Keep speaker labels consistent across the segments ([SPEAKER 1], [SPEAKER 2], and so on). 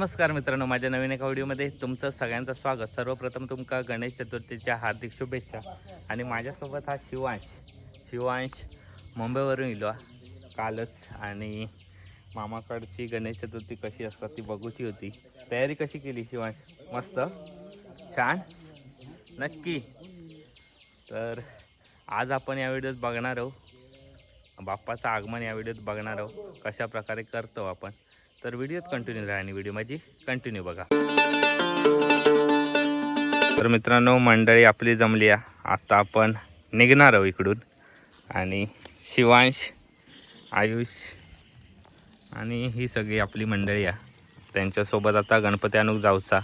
[SPEAKER 1] नमस्कार मित्रांनो माझ्या नवीन एका व्हिडिओमध्ये तुमचं सगळ्यांचं स्वागत. सर्वप्रथम तुमका गणेश चतुर्थीच्या हार्दिक शुभेच्छा. आणि माझ्यासोबत हा शिवांश. शिवांश मुंबईवरून इलो कालच. आणि मामाकडची गणेश चतुर्थी कशी असतात ती बघूची होती. तयारी कशी केली शिवांश? मस्त? छान? नक्की. तर आज आपण या व्हिडिओत बघणार आहोत. बाप्पाचं आगमन या व्हिडिओत बघणार आहोत. कशा प्रकारे करतो आपण. तर व्हिडिओत कंटिन्यू राहा आणि व्हिडिओ माझी कंटिन्यू बघा. तर मित्रांनो मंडळी आपली जमली आहे. आता आपण निघणार आहोत इकडून. आणि शिवांश आयुष आणि ही सगळी आपली मंडळी आहे. त्यांच्यासोबत आता गणपती अनुक जाऊचा.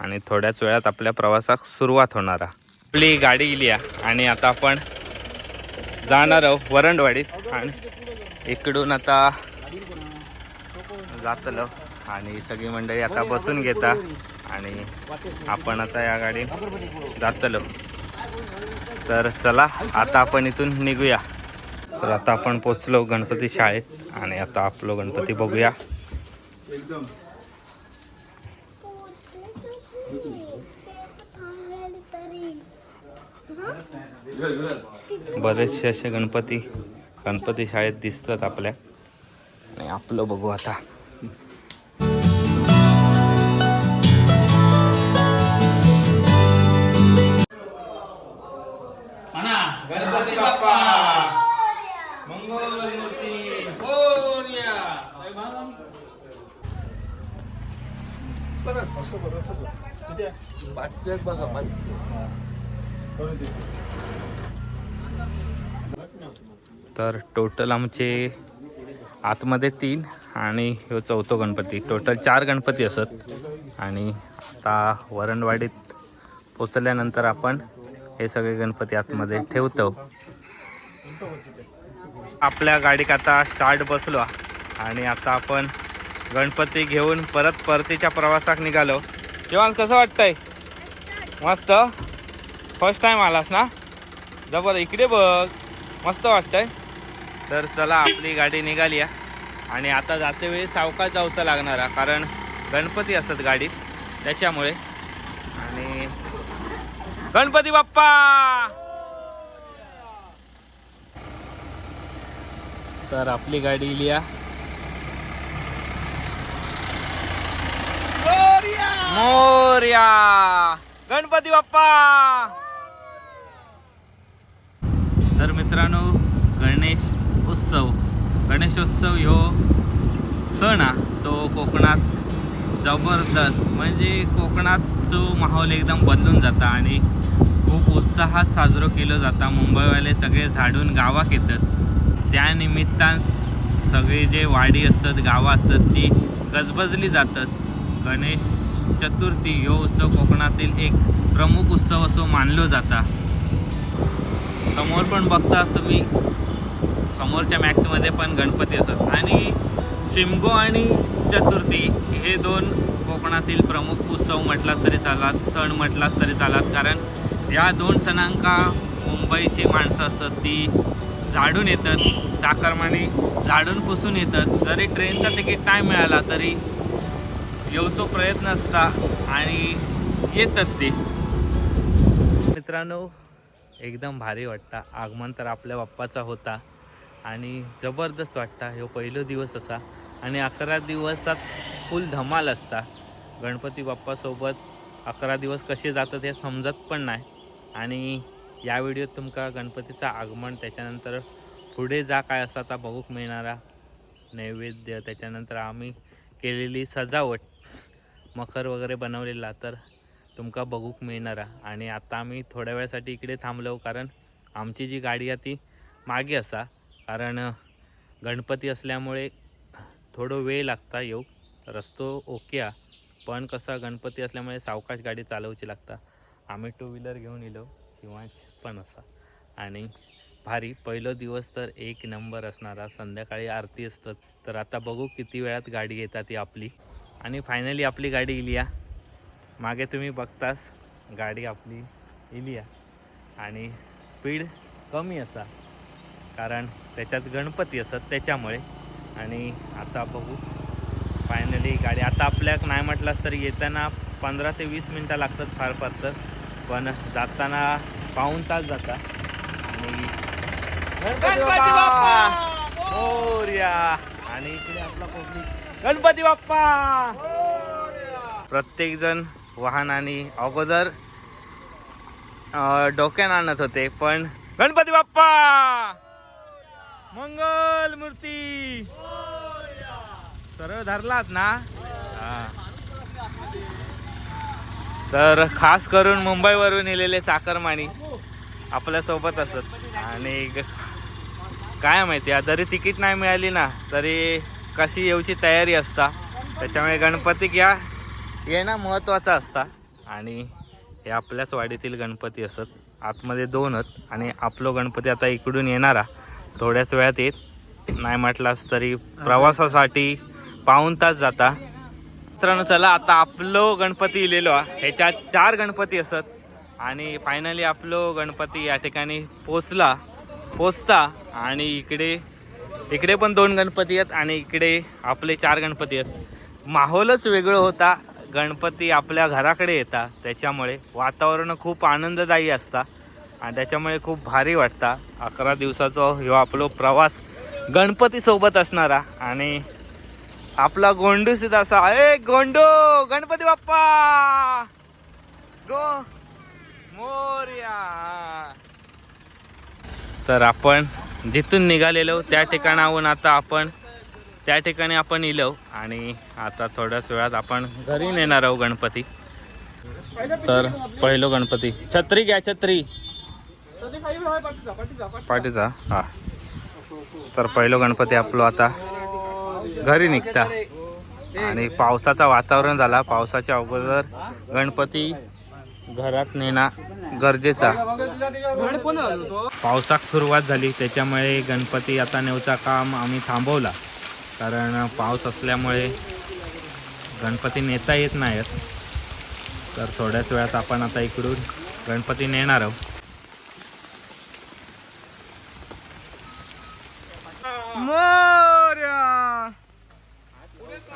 [SPEAKER 1] आणि थोड्याच वेळात आपल्या प्रवासाक सुरुवात होणार आहे. आपली गाडी गेली आहे. आणि आता आपण जाणार आहोत वरंडवाडीत. आणि इकडून आता जातलो आणि सगळी मंडळी आता बसून घेता आणि आपण आता या गाडी जातलो. तर चला आता आपण इथून निघूया. तर आता आपण पोचलो गणपती शाळेत आणि आता आपलो गणपती बघूया. बरेचसे असे गणपती गणपती शाळेत दिसतात आपल्या. आणि आपलं बघू आता. तर टोटल आमचे आतमध्ये तीन आणि ह्यो चौथो गणपती. टोटल चार गणपती असत. आणि आता वरणवाडीत पोचल्यानंतर आपण हे सगळे गणपती आतमध्ये ठेवतो. आपल्या गाडीत आता स्टार्ट बसलो आणि आता आपण गणपती घेऊन परत परतीच्या प्रवासाक निघालो. जेव्हा कसं वाटतंय? मस्त? फर्स्ट टाइम आलास ना? जबर इकडे बघ. मस्त वाटतंय? तर चला आपली गाडी निघाली आणि आता जाते वेळी सावकाश जाऊचा लागणार कारण गणपती असतात गाडीत त्याच्यामुळे. आणि गणपती बाप्पा! तर आपली गाडी आहे. मोर्या! गणपती बाप्पा! तर मित्रांनो गणेशोत्सव ह्यो सण हा तो कोकणात जबरदस्त. म्हणजे कोकणात जो माहोल एकदम बदलून जाता आणि खूप उत्साहात साजरो केलं जाता. मुंबईवाले सगळे झाडून गावाक येतात. त्यानिमित्तान सगळे जे वाडी असतात गावं असतात ती गजबजली जातात. गणेश चतुर्थी ह्यो उत्सव कोकणातील एक प्रमुख उत्सव असो मानलो जाता. समोर पण बघता तुम्ही समोरच्या मॅक्समध्ये पण गणपती येतात. आणि शिमगो आणि चतुर्थी हे दोन कोकणातील प्रमुख उत्सव म्हटलात तरी चालात सण म्हटलात तरी चालात. कारण या दोन सणांका मुंबईची माणसं असतात ती झाडून येतात चाकरमाने झाडून पुसून येतात. जरी ट्रेनचा तिकीट नाही मिळाला तरी येऊचो प्रयत्न असता आणि येतात ते. मित्रांनो एकदम भारी वाटता. आगमन तर आपल्या बाप्पाचा होता. आणि जबरदस्त वाटता. ह्यो पहिलो दिवस असा. आणि अकरा दिवसात फुल धमाल असता. गणपती बाप्पासोबत अकरा दिवस कसे जातात हे समजत पण नाही. आणि या व्हिडिओत तुमका गणपतीचं आगमन त्याच्यानंतर पुढे जा काय असा आता बघूक मिळणारा नैवेद्य. त्याच्यानंतर आम्ही केलेली सजावट मखर वगैरे बनवलेला तर तुमका बघूक मिळणारा. आणि आता आम्ही थोड्या वेळासाठी इकडे थांबलो कारण आमची जी गाडी आहे ती मागे असा. कारण गणपती असल्यामुळे थोडं वेळ लागता येऊ. रस्तो ओके पण कसा गणपती असल्यामुळे सावकाश गाडी चालवची लागता. आम्ही टू व्हीलर घेऊन येलो किंवा पण असा. आणि भारी पहिलो दिवस तर एक नंबर असणारा. संध्याकाळी आरती असतात. तर आता बघू किती वेळात गाडी येतात ती आपली. आणि फायनली आपली गाडी इली मागे तुम्ही बघतास गाडी आपली इली आणि स्पीड कमी असा. कारण त्याच्यात गणपती असतात त्याच्यामुळे. आणि आता बघू. फायनली गाडी आता आपल्याक नाही म्हटलास तर येताना पंधरा ते वीस मिनटं लागतात फार फार तर. पण जाताना पाऊन तास जाता. आणि गणपती बाप्पा! आणि इकडे आपला पब्लिक. गणपती बाप्पा! प्रत्येकजण वाहनाने वाहन आणि अगोदर डोक्यात आणत होते पण गणपती बाप्पा! मंगल मूर्ती. सरळ धरलात ना? तर खास करून मुंबईवरून येलेले चाकरमानी आपल्यासोबत असत. आणि काय माहिती आहे, जरी तिकीट नाही मिळाली ना तरी कशी येऊची तयारी असता त्याच्यामुळे गणपती घ्या येणं महत्त्वाचं असता. आणि हे आपल्याच वाडीतील गणपती असत. आतमध्ये दोनच आणि आपलो गणपती आता इकडून येणारा. थोड्याच वेळात येत. नाही म्हटलास तरी प्रवासासाठी पाऊन तास जाता. मित्रांनो चला आता आपलो गणपती इलेलो ह्याच्यात चार गणपती असत. आणि फायनली आपलो गणपती या ठिकाणी पोचला. पोचता आणि इकडे इकडे पण दोन गणपती आहेत आणि इकडे आपले चार गणपती आहेत. माहोलच वेगळं होता. गणपती आपल्या घराकडे येतात त्याच्यामुळे वातावरण खूप आनंददायी असतं. आणि त्याच्यामुळे खूप भारी वाटता. अकरा दिवसाचा ह्यो आपलो प्रवास गणपतीसोबत असणारा. आणि आपला गोंडू सुद्धा असा ए गोंडू गणपती बाप्पा! गो मोर्या! तर आपण जिथून निघालेलो त्या ठिकाणाहून आता आपण त्या ठिकाणी आपण इलो. आणि आता थोड्याच वेळात आपण घरी नेणार आहोत गणपती. तर पहिलो गणपती. छत्री घ्या छत्री. पाठीचा हा. तर पहिलं गणपती आपलो आता घरी निघता. आणि पावसाचा वातावरण झाला. पावसाच्या अगोदर गणपती घरात नेणं गरजेचा पावसाक सुरुवात झाली. त्याच्यामुळे गणपती आता नेवचा काम आम्ही थांबवला. कारण पाऊस असल्यामुळे गणपती नेता येत नाहीत. तर थोड्याच वेळात आपण आता इकडून गणपती नेणार आहोत
[SPEAKER 2] मोर्या मोर्या मोर्या
[SPEAKER 3] थांबायचं जरा मी तुला ठेवतोय हात पायाच्या खाली.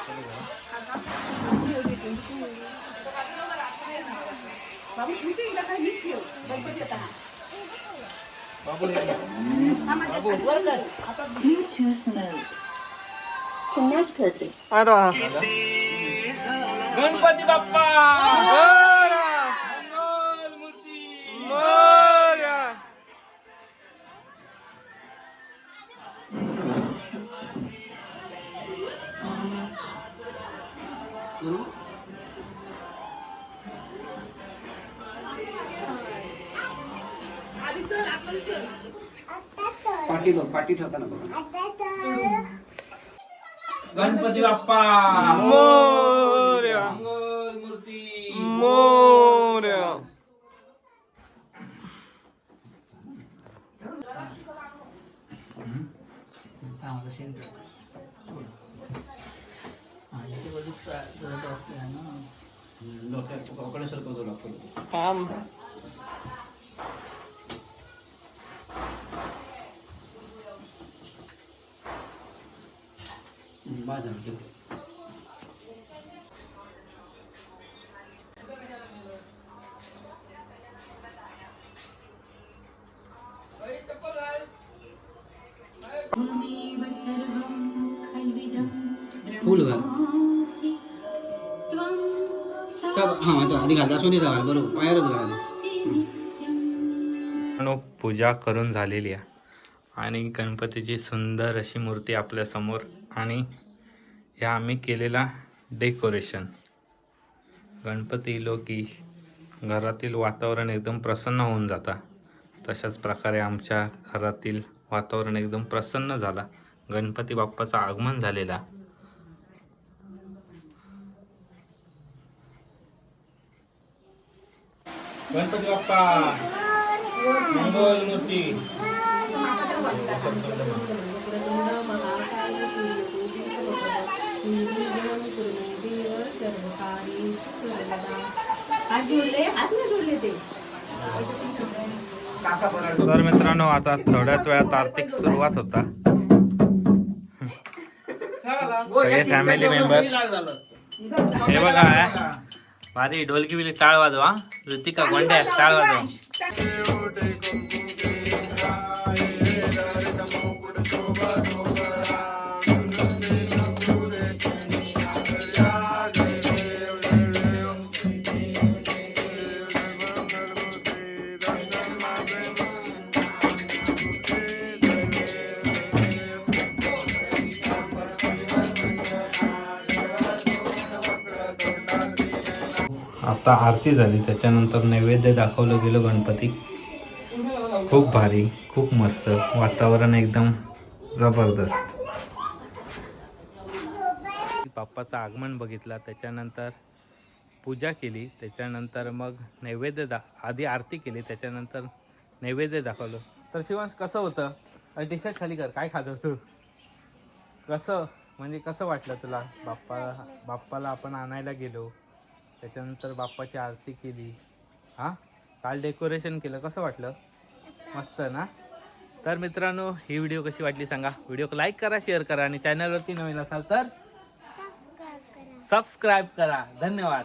[SPEAKER 3] ये, घरात ये, घरात ये. ये. बाबू, तुमच्या इकडं काय नीट ठेव. गणपती येताना.
[SPEAKER 2] आता
[SPEAKER 1] गणपती बाप्पा
[SPEAKER 4] पाठी बघ पाठी ठेवताना बघा.
[SPEAKER 1] गणपती बाप्पा!
[SPEAKER 2] मोर्या.
[SPEAKER 1] मंगल मूर्ती!
[SPEAKER 2] मोर्या.
[SPEAKER 4] डोक्याकडे फुल घाल
[SPEAKER 5] ब्रह्मासि त्वं
[SPEAKER 4] का हा आता आधी घाल असू दे घाल बरोबर पायावरच घाल.
[SPEAKER 5] सासि नित्यम्
[SPEAKER 1] नो पूजा करून झालेली आहे. आणि गणपतीची सुंदर अशी मूर्ती आपल्यासमोर आणि ह्या आम्ही केलेला डेकोरेशन. गणपती इलो की घरातील वातावरण एकदम प्रसन्न होऊन जाता. तशाच प्रकारे आमच्या घरातील वातावरण एकदम प्रसन्न झाला. गणपती बाप्पाचं आगमन झालेला. गणपती बाप्पा! मंगल मूर्ती!
[SPEAKER 6] आज जोडले आज नाही जोडले ते.
[SPEAKER 1] तर मित्रांनो आता थोड्याच वेळात आर्थिक सुरुवात होता. सगळे फॅमिली मेंबर हे बघा भारी ढोलकी बिली टाळ वाजवा. ऋतिका गोंड्या टाळ वाजवा. आता आरती झाली. त्याच्यानंतर नैवेद्य दाखवलं गेलं गणपती. खूप भारी खूप मस्त. वातावरण एकदम जबरदस्त. बाप्पाचं आगमन बघितला. त्याच्यानंतर पूजा केली. त्याच्यानंतर मग नैवेद्य दा आधी आरती केली. त्याच्यानंतर नैवेद्य दाखवलं. तर शिवांश कसं होतं? टी शर्ट खाली कर. काय खातो तू कसं? म्हणजे कसं वाटलं तुला? बाप्पा बाप्पाला आपण आणायला गेलो. त्याच्यानंतर बाप्पाची आरती केली. हां? काल डेकोरेशन केलं. कसं वाटलं? मस्त ना? तर मित्रांनो ही व्हिडिओ कशी वाटली सांगा. व्हिडिओ लाईक करा शेअर करा आणि चॅनलवरती नवीन असाल तर सबस्क्राईब करा. धन्यवाद.